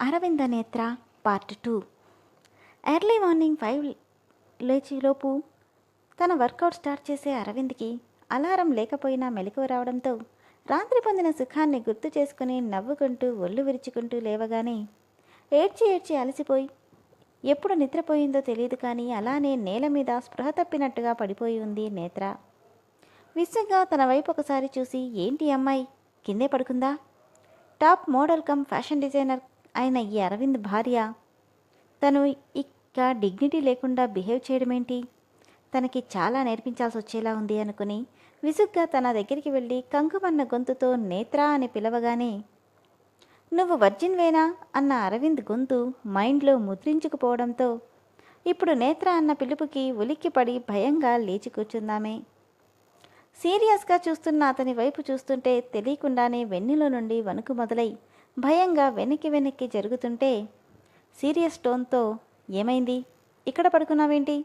Aravinda Netra part two. Early morning five లేచిలోపు తన workout start చేసే అరవింద్కి alarm లేకపోయినా మెలకువ రావడంతో రాత్రి పొందిన సుఖాన్ని గుర్తు చేసుకుని నవ్వుకుంటూ ఒళ్ళు విరుచుకుంటూ లేవగానే ఏడ్చి ఏడ్చి అలసిపోయి ఎప్పుడు నిద్రపోయిందో తెలియదు కానీ అలానే నేల మీద స్పృహ తప్పినట్టుగా పడిపోయి ఉంది నేత్ర. విసుగ్గా తన వైపు ఒకసారి చూసి ఏంటి అమ్మాయి? కిందే పడుకుందా? Top model cum fashion designer అయిన ఈ అరవింద్ భార్య. తను ఇక డిగ్నిటీ లేకుండా బిహేవ్ చేయడమేంటి? తనకి చాలా నేర్పించాల్సి వచ్చేలా ఉంది అనుకుని విసుగ్గా తన దగ్గరికి వెళ్ళి కంకుమన్న గొంతుతో నేత్ర అని పిలవగానే నువ్వు వర్జిన్ వేనా? అన్న అరవింద్ గొంతు మైండ్లో ముద్రించుకుపోవడంతో ఇప్పుడు నేత్ర అన్న పిలుపుకి ఉలిక్కిపడి భయంగా లేచి కూర్చుందామే. సీరియస్గా చూస్తున్న అతని వైపు చూస్తుంటే తెలియకుండానే వెన్నెలో నుండి వణుకు మొదలై భయంగా వెనక్కి వెనక్కి జరుగుతుంటే సీరియస్ టోన్తో ఏమైంది? ఇక్కడ పడుకున్నావేంటి?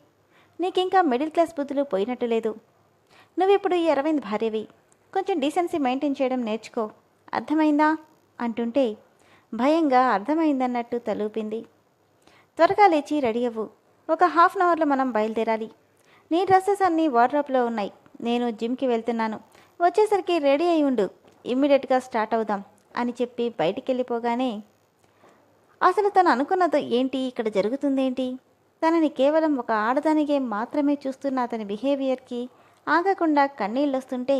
నీకింకా మిడిల్ క్లాస్ బుద్ధులు పోయినట్టు లేదు. నువ్విప్పుడు ఈ అరవింద్ భార్యవి. కొంచెం డీసెన్సీ మెయింటైన్ చేయడం నేర్చుకో. అర్థమైందా? అంటుంటే భయంగా అర్థమైందన్నట్టు తలూపింది. త్వరగా లేచి రెడీ అవ్వు. ఒక హాఫ్ అన్ అవర్లో మనం బయలుదేరాలి. నీ డ్రెస్సెస్ అన్నీ వార్డ్రాప్లో ఉన్నాయి. నేను జిమ్కి వెళ్తున్నాను. వచ్చేసరికి రెడీ అయి ఉండు. ఇమ్మీడియట్గా స్టార్ట్ అవుదాం. అని చెప్పి బయటికి వెళ్ళిపోగానే అసలు తను అనుకున్నది ఏంటి? ఇక్కడ జరుగుతుందేంటి? తనని కేవలం ఒక ఆడదానికే మాత్రమే చూస్తున్న అతని బిహేవియర్కి ఆగకుండా కన్నీళ్ళు వస్తుంటే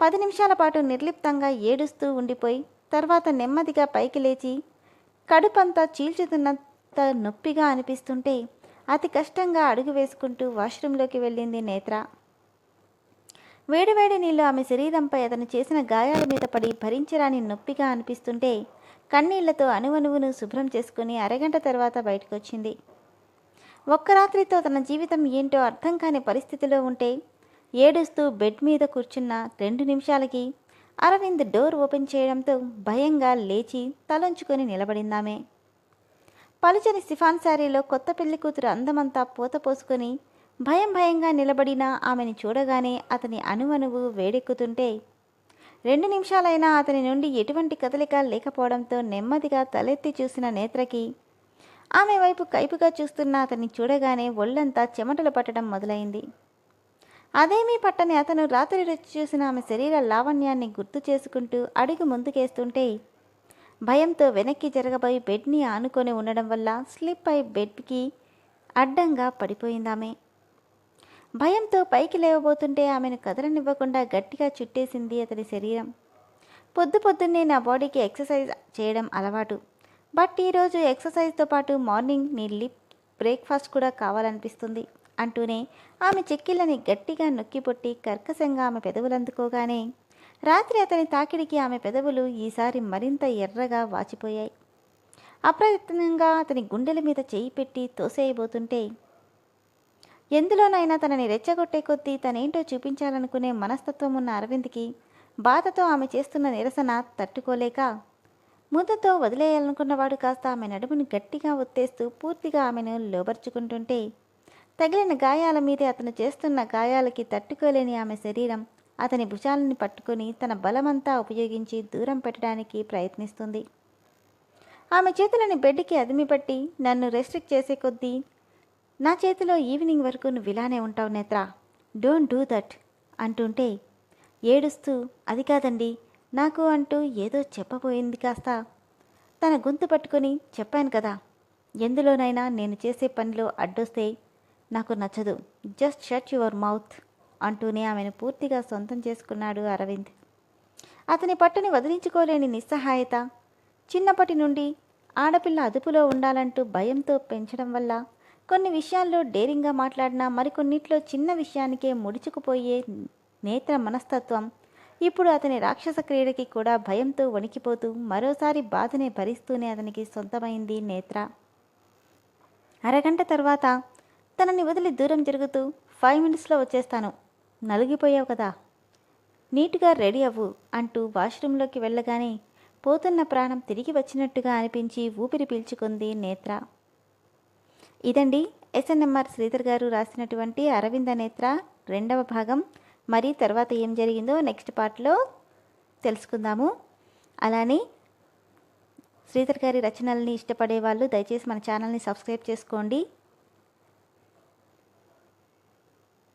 పది నిమిషాల పాటు నిర్లిప్తంగా ఏడుస్తూ ఉండిపోయి తర్వాత నెమ్మదిగా పైకి లేచి కడుపంతా చీల్చుతున్నంత నొప్పిగా అనిపిస్తుంటే అతి కష్టంగా అడుగు వేసుకుంటూ వాష్రూంలోకి వెళ్ళింది నేత్ర. వేడివేడి నీళ్ళు ఆమె శరీరంపై అతను చేసిన గాయాల మీద పడి భరించరాని నొప్పిగా అనిపిస్తుంటే కన్నీళ్ళతో అణువణువును శుభ్రం చేసుకుని అరగంట తర్వాత బయటకు వచ్చింది ఒక్క రాత్రితో తన జీవితం ఏంటో అర్థం కాని పరిస్థితిలో ఉంటే ఏడుస్తూ బెడ్ మీద కూర్చున్న రెండు నిమిషాలకి అరవింద్ డోర్ ఓపెన్ చేయడంతో భయంగా లేచి తలంచుకొని నిలబడిందామే. పలుచని సిఫాన్ శారీలో కొత్త పెళ్ళి కూతురు అందమంతా పూత పోసుకొని భయం భయంగా నిలబడిన ఆమెని చూడగానే అతని అణువణువు వేడెక్కుతుంటే రెండు నిమిషాలైనా అతని నుండి ఎటువంటి కదలిక లేకపోవడంతో నెమ్మదిగా తలెత్తి చూసిన నేత్రకి ఆమె వైపు కైపుగా చూస్తున్న అతన్ని చూడగానే ఒళ్ళంతా చెమటలు పట్టడం మొదలైంది. అదేమీ పట్టని అతను రాత్రి రుచి చూసిన ఆమె శరీర లావణ్యాన్ని గుర్తు చేసుకుంటూ అడుగు ముందుకేస్తుంటే భయంతో వెనక్కి జరగబోయి బెడ్ని ఆనుకొని ఉండడం వల్ల స్లిప్ అయి బెడ్కి అడ్డంగా పడిపోయిందామె. భయంతో పైకి లేవబోతుంటే ఆమెను కదలనివ్వకుండా గట్టిగా చుట్టేసింది అతని శరీరం. పొద్దు పొద్దున్నే నా బాడీకి ఎక్సర్సైజ్ చేయడం అలవాటు. బట్ ఈరోజు ఎక్సర్సైజ్తో పాటు మార్నింగ్ నీ లిప్ బ్రేక్ఫాస్ట్ కూడా కావాలనిపిస్తుంది అంటూనే ఆమె చెక్కిళ్ళని గట్టిగా నొక్కిపొట్టి కర్కశంగా ఆమె పెదవులు అందుకోగానే రాత్రి అతని తాకిడికి ఆమె పెదవులు ఈసారి మరింత ఎర్రగా వాచిపోయాయి. అప్రయత్నంగా అతని గుండెల మీద చేయి పెట్టి తోసేయబోతుంటే ఎందులోనైనా తనని రెచ్చగొట్టే కొద్దీ తనేంటో చూపించాలనుకునే మనస్తత్వం ఉన్న అరవింద్కి బాధతో ఆమె చేస్తున్న నిరసన తట్టుకోలేక ముద్దతో వదిలేయాలనుకున్నవాడు కాస్త ఆమె నడుముని గట్టిగా ఒత్తేస్తూ పూర్తిగా ఆమెను లోబర్చుకుంటుంటే తగిలిన గాయాల మీదే అతను చేస్తున్న గాయాలకి తట్టుకోలేని ఆమె శరీరం అతని భుజాలని పట్టుకొని తన బలమంతా ఉపయోగించి దూరం పెట్టడానికి ప్రయత్నిస్తుంది. ఆమె చేతులని బెడ్కి అదిమిపట్టి నన్ను రెస్ట్రిక్ట్ చేసే కొద్దీ నా చేతిలో ఈవినింగ్ వరకు నువ్వు ఇలానే ఉంటావు నేత్ర. డోంట్ డూ దట్ అంటుంటే ఏడుస్తూ అది కాదండి నాకు అంటూ ఏదో చెప్పబోయింది కాస్త. తన గొంతు పట్టుకొని చెప్పాను కదా ఎందులోనైనా నేను చేసే పనిలో అడ్డొస్తే నాకు నచ్చదు. జస్ట్ షట్ యువర్ మౌత్ అంటూనే ఆమెను పూర్తిగా సొంతం చేసుకున్నాడు అరవింద్. అతని పట్టుని వదిలించుకోలేని నిస్సహాయత చిన్నప్పటి నుండి ఆడపిల్ల అదుపులో ఉండాలంటూ భయంతో పెంచడం వల్ల కొన్ని విషయాల్లో డేరింగ్గా మాట్లాడినా మరికొన్నిట్లో చిన్న విషయానికే ముడుచుకుపోయే నేత్ర మనస్తత్వం. ఇప్పుడు అతని రాక్షస క్రీడకి కూడా భయంతో వణికిపోతూ మరోసారి బాధనే భరిస్తూనే అతనికి సొంతమైంది నేత్ర. అరగంట తర్వాత తనని వదిలి దూరం జరుగుతూ ఫైవ్ మినిట్స్లో వచ్చేస్తాను. నలిగిపోయావు కదా. నీట్గా రెడీ అవ్వు అంటూ వాష్రూంలోకి వెళ్ళగానే పోతున్న ప్రాణం తిరిగి వచ్చినట్టుగా అనిపించి ఊపిరి పీల్చుకుంది నేత్ర. ఇదండి ఎస్ఎన్ఎంఆర్ శ్రీధర్ గారు రాసినటువంటి అరవింద నేత్ర రెండవ భాగం. మరి తర్వాత ఏం జరిగిందో నెక్స్ట్ పార్ట్లో తెలుసుకుందాము. అలానే శ్రీధర్ గారి రచనల్ని ఇష్టపడే వాళ్ళు దయచేసి మన ఛానల్ని సబ్స్క్రైబ్ చేసుకోండి.